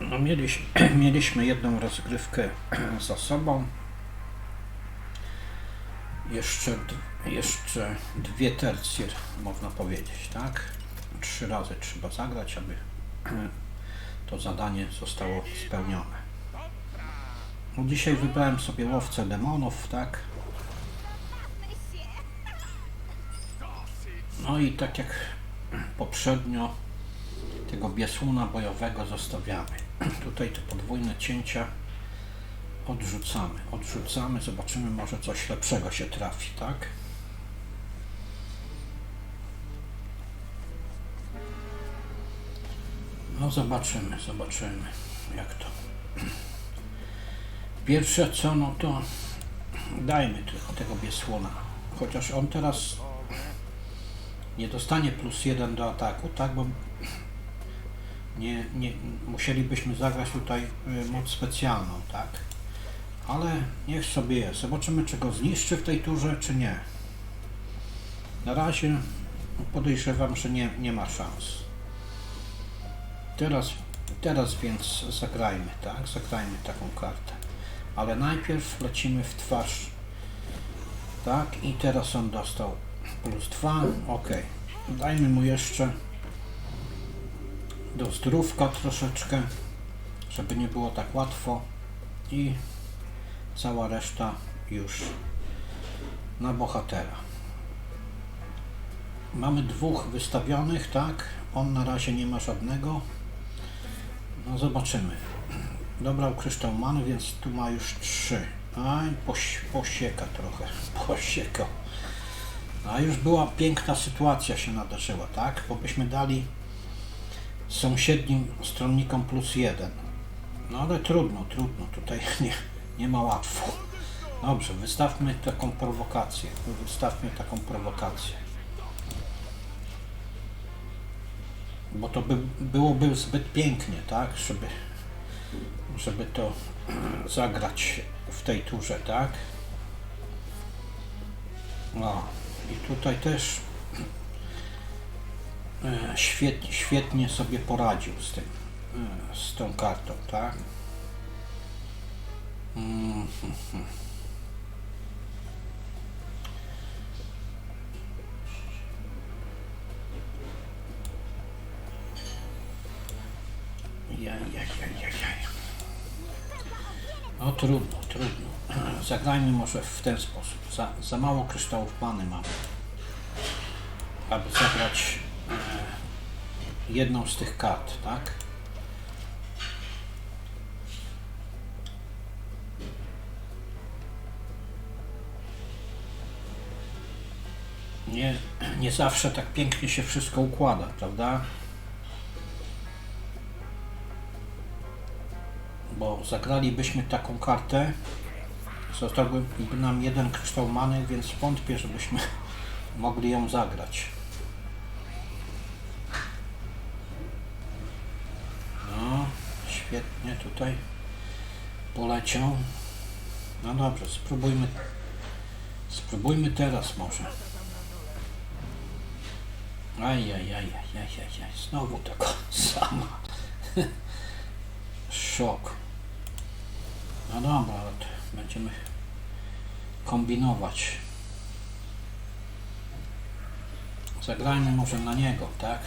No, mieliśmy, mieliśmy jedną rozgrywkę za sobą. Jeszcze, jeszcze dwie tercje, można powiedzieć, tak? Trzy razy trzeba zagrać, aby to zadanie zostało spełnione. No, dzisiaj wybrałem sobie łowcę demonów, tak? No i tak jak poprzednio tego biesłuna bojowego zostawiamy. Tutaj te podwójne cięcia odrzucamy. Odrzucamy, zobaczymy, może coś lepszego się trafi, tak? No zobaczymy, zobaczymy jak to. Pierwsze co, no to dajmy tylko tego biesłuna. Chociaż on teraz nie dostanie plus jeden do ataku, tak? Bo nie, nie, musielibyśmy zagrać tutaj y, moc specjalną, tak? Ale niech sobie jest. Zobaczymy, czy go zniszczy w tej turze, czy nie. Na razie podejrzewam, że nie, nie ma szans. Teraz, teraz więc zagrajmy, tak? Zagrajmy taką kartę. Ale najpierw lecimy w twarz. Tak? I teraz on dostał plus 2. Ok. Dajmy mu jeszcze do zdrówka troszeczkę, żeby nie było tak łatwo i cała reszta już na bohatera. Mamy dwóch wystawionych, tak? On na razie nie ma żadnego. No zobaczymy. Dobrał kryształ many, więc tu ma już trzy. Aj, poś, posieka trochę. Posiekał. A już była piękna sytuacja się nadarzyła, tak? Bo byśmy dali sąsiednim stronnikom plus jeden. No ale trudno, trudno, tutaj nie, nie ma łatwo. Dobrze, wystawmy taką prowokację. Wystawmy taką prowokację. Bo to by, byłoby zbyt pięknie, tak? Żeby, żeby to zagrać w tej turze, tak? No i tutaj też świetnie, świetnie sobie poradził z tym, e, z tą kartą, tak? Mhm. Jaj, jaj, jaj, jaj, jaj. No trudno, trudno. Zagrajmy może w ten sposób. Za, za mało kryształów many mamy, aby zagrać e, jedną z tych kart, tak? Nie, nie zawsze tak pięknie się wszystko układa, prawda? Bo zagralibyśmy taką kartę, zostałby nam jeden kryształ many, więc wątpię, żebyśmy mogli ją zagrać. No, świetnie tutaj poleciał. No dobrze, spróbujmy. Spróbujmy teraz może. Ajajajajajajaj, znowu tego sama. Szok. No dobra, ale będziemy kombinować. Zagrajmy może na niego, tak?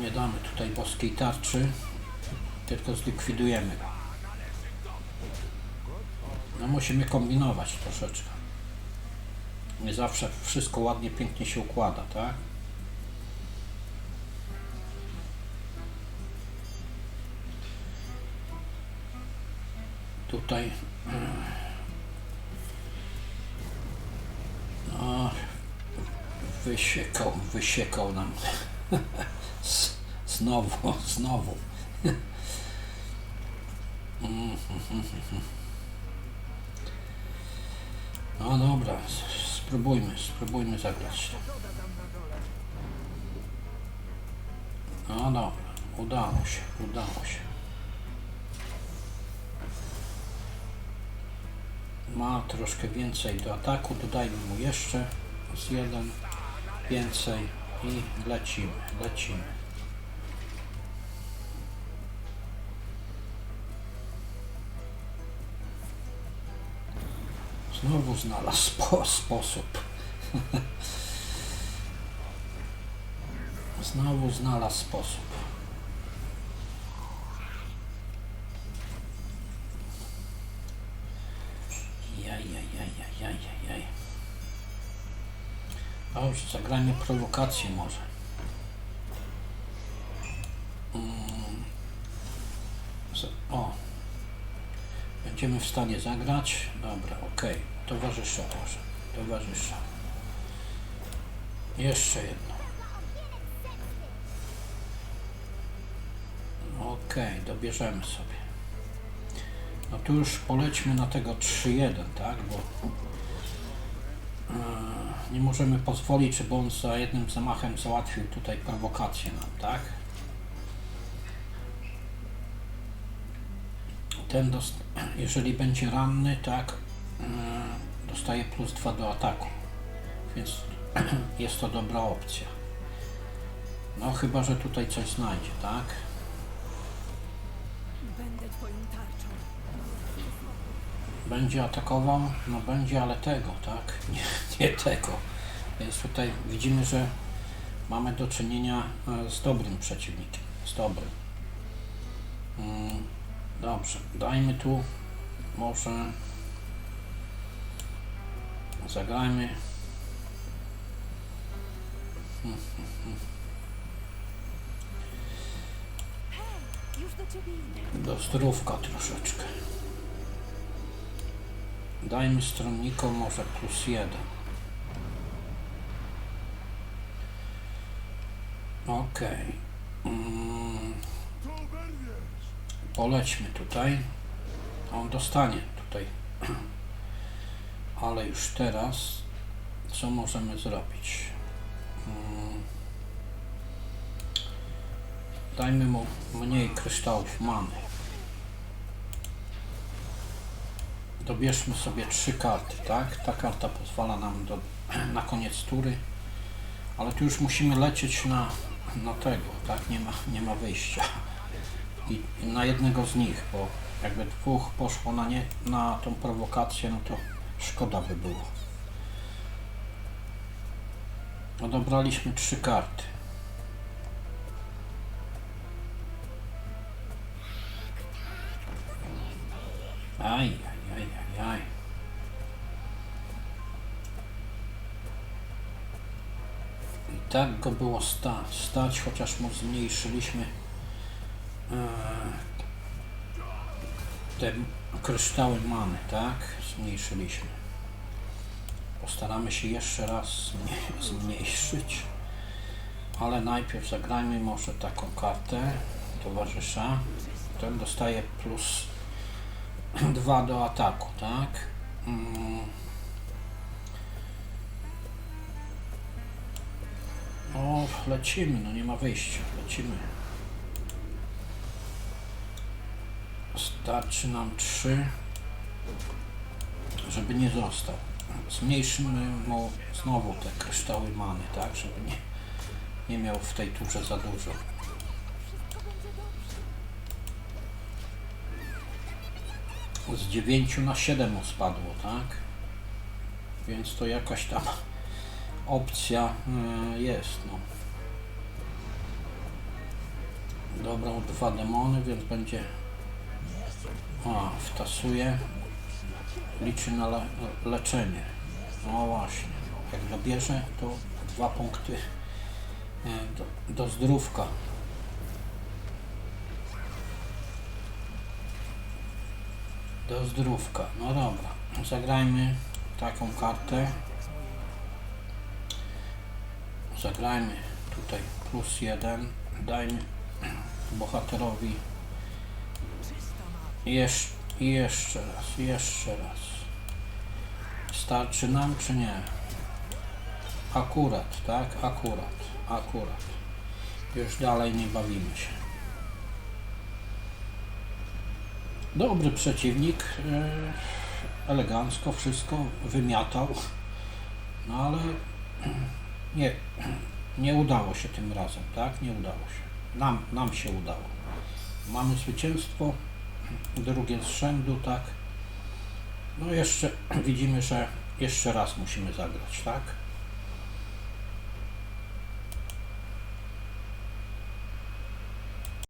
Nie damy tutaj boskiej tarczy, tylko zlikwidujemy go. No musimy kombinować troszeczkę. Nie zawsze wszystko ładnie, pięknie się układa, tak? Tutaj no, wysiekał, wysiekał nam znowu, znowu. No dobra, spróbujmy, spróbujmy zagrać. No dobra, udało się, udało się. Ma troszkę więcej do ataku, dodajmy mu jeszcze z jeden więcej i lecimy, lecimy. Znowu znalazł spo sposób. Znowu znalazł sposób. Dobrze, zagrajmy prowokację może. Mm. O. Będziemy w stanie zagrać. Dobra, okej. Towarzysza może. Towarzysza. Jeszcze jedno. Okej, dobierzemy sobie. No tu już polećmy na tego 3-1, tak? Bo e, nie możemy pozwolić, żeby on za jednym zamachem załatwił tutaj prowokację nam, tak? Ten, jeżeli będzie ranny, tak, e, dostaje plus 2 do ataku, więc jest to dobra opcja. No chyba, że tutaj coś znajdzie, tak? Będzie atakował? No będzie, ale tego, tak? Nie, nie tego. Więc tutaj widzimy, że mamy do czynienia e, z dobrym przeciwnikiem. Z dobrym. Mm, Dobrze, dajmy tu może zagrajmy do zdrówka troszeczkę. Dajmy stronnikom może plus jeden. Okej. Mm. Polećmy tutaj. On dostanie tutaj. Ale już teraz co możemy zrobić? Mm. Dajmy mu mniej kryształów many. Dobierzmy sobie trzy karty, tak? Ta karta pozwala nam do, na koniec tury, ale tu już musimy lecieć na, na tego, tak? Nie ma, nie ma wyjścia. I na jednego z nich, bo jakby dwóch poszło na, nie, na tą prowokację, no to szkoda by było. Odebraliśmy trzy karty. Tak go było sta stać, chociaż mu zmniejszyliśmy e, te kryształy many, tak? Zmniejszyliśmy. Postaramy się jeszcze raz zmnie- zmniejszyć. Ale najpierw zagrajmy może taką kartę towarzysza. Ten dostaje plus 2 do ataku, tak? O, lecimy, no nie ma wyjścia, lecimy. Starczy nam 3, żeby nie został. Zmniejszymy mu znowu te kryształy many, tak? Żeby nie, nie miał w tej turze za dużo. Z 9 na 7 mu spadło, tak? Więc to jakaś tam opcja y, jest, no. Dobrał dwa demony, więc będzie... A, wtasuje. Liczy na le leczenie. No właśnie. Jak dobierze, to dwa punkty y, do, do zdrówka. Do zdrówka. No dobra. Zagrajmy taką kartę. Zagrajmy tutaj plus jeden. Dajmy bohaterowi Jesz jeszcze raz, jeszcze raz. Starczy nam czy nie? Akurat, tak? Akurat, akurat. Już dalej nie bawimy się. Dobry przeciwnik, e, elegancko wszystko wymiatał, no ale nie, nie udało się tym razem, tak? Nie udało się. Nam, nam się udało. Mamy zwycięstwo, drugie z rzędu, tak? No jeszcze widzimy, że jeszcze raz musimy zagrać, tak?